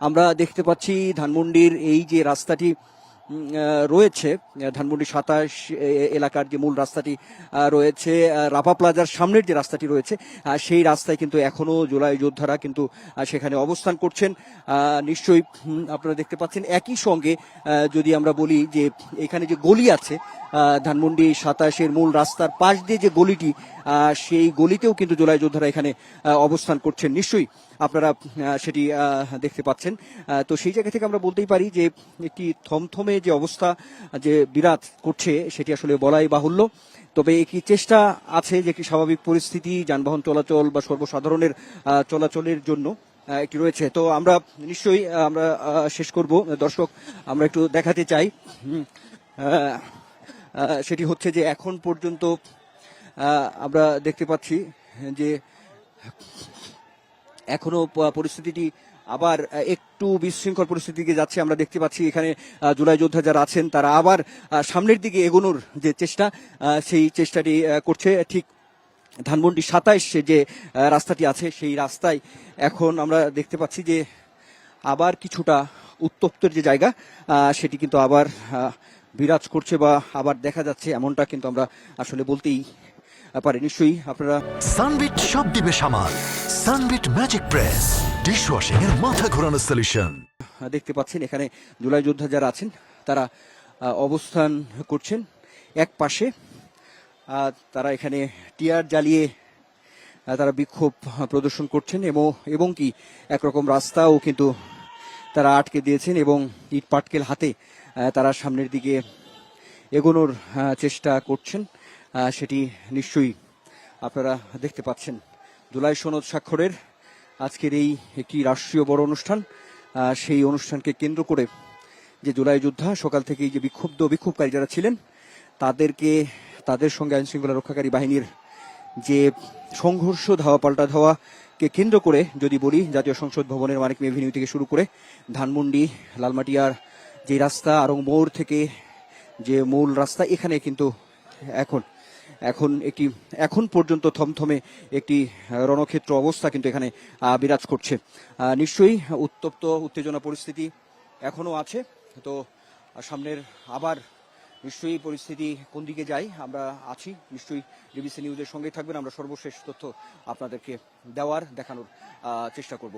আমরা দেখতে পাচ্ছি ধানমন্ডির এই যে রাস্তাটি রয়েছে। ধানমন্ডি সাতাশ এলাকার যে মূল রাস্তাটি রয়েছে রাপা প্লাজার সামনের যে রাস্তাটি রয়েছে সেই রাস্তায় কিন্তু এখনও জুলাই যোদ্ধারা কিন্তু সেখানে অবস্থান করছেন। নিশ্চয়ই আপনারা দেখতে পাচ্ছেন একই সঙ্গে যদি আমরা বলি যে এখানে যে গলি আছে ধানমন্ডি সাতাশের মূল রাস্তার পাশ দিয়ে যে গলিটি সেই গলিতেও কিন্তু জুলাই যোদ্ধারা এখানে অবস্থান করছেন। নিশ্চয়ই আপনারা সেটি দেখতে পাচ্ছেন। তো সেই জায়গা থেকে আমরা বলতেই পারি যে একটি থমথমে যে অবস্থা যে বিরাট করছে, সেটি আসলে বলাই বাহুল্য। তবে একটি চেষ্টা আছে যে একটি স্বাভাবিক পরিস্থিতি, যানবাহন চলাচল বা সর্বসাধারণের চলাচলের জন্য একটি রয়েছে? তো আমরা নিশ্চয়ই আমরা শেষ করব। দর্শক, আমরা একটু দেখাতে চাই। সেটি হচ্ছে যে এখন পর্যন্ত আমরা দেখতে পাচ্ছি যে এখনও পরিস্থিতিটি আবার একটু বিশৃঙ্খল পরিস্থিতির দিকে যাচ্ছে, আমরা দেখতে পাচ্ছি এখানে জুলাই যোদ্ধা যারা আছেন, তারা আবার সামনের দিকে এগোনোর যে চেষ্টা সেই চেষ্টাটি করছে। ঠিক ধানমন্ডি সাতাইশ যে রাস্তাটি আছে, সেই রাস্তায় এখন আমরা দেখতে পাচ্ছি যে, আবার কিছুটা উত্তপ্তের যে জায়গা সেটি কিন্তু আবার বিরাজ করছে বা আবার দেখা যাচ্ছে, এমনটা কিন্তু আমরা আসলে বলতেই পারি। নিশ্চয়ই আপনারা সানবিট সব দিবে সামাল। Sunbit magic press. ডিশওয়াশিং এর মাথা ঘোরানো সলিউশন দেখতে পাচ্ছেন, এখানে জুলাই যোদ্ধা যারা আছেন, তারা অবস্থান করছেন এক পাশে। তারা এখানে টিয়ার জ্বালিয়ে তারা বিক্ষোভ প্রদর্শন করছেন এবং এবং কি, একরকম রাস্তাও কিন্তু তারা আটকে দিয়েছেন এবং ইট পাটকেল হাতে তারা সামনের দিকে এগোনোর চেষ্টা করছেন। সেটি নিশ্চয়ই আপনারা দেখতে পাচ্ছেন। জুলাই সনদ স্বাক্ষরের আজকের এই একটি রাষ্ট্রীয় বড় অনুষ্ঠান সেই অনুষ্ঠানকে কেন্দ্র করে যে জুলাই যোদ্ধা, সকাল থেকেই যে বিক্ষুব্ধ বিক্ষোভকারী যারা ছিলেন, তাদেরকে, তাদের সঙ্গে আইন শৃঙ্খলা রক্ষাকারী বাহিনীর যে সংঘর্ষ, ধাওয়া পাল্টা ধাওয়াকে কেন্দ্র করে যদি বলি, জাতীয় সংসদ ভবনের মানিক এভিনিউ থেকে শুরু করে ধানমন্ডি, লালমাটিয়ার যে রাস্তা আরং মোড় থেকে যে মূল রাস্তা, এখানে কিন্তু এখন এখন একটি, এখন পর্যন্ত থমথমে একটি রণক্ষেত্র অবস্থা কিন্তু এখানে বিরাজ করছে। নিশ্চয়ই উত্তপ্ত, উত্তেজনা পরিস্থিতি এখনও আছে। তো সামনের আবার নিশ্চয়ই পরিস্থিতি কোন দিকে যায়, আমরা আছি। নিশ্চয়ই ডিবিসি নিউজের সঙ্গেই থাকবেন। আমরা সর্বশেষ তথ্য আপনাদেরকে দেওয়ার, দেখানোর চেষ্টা করব।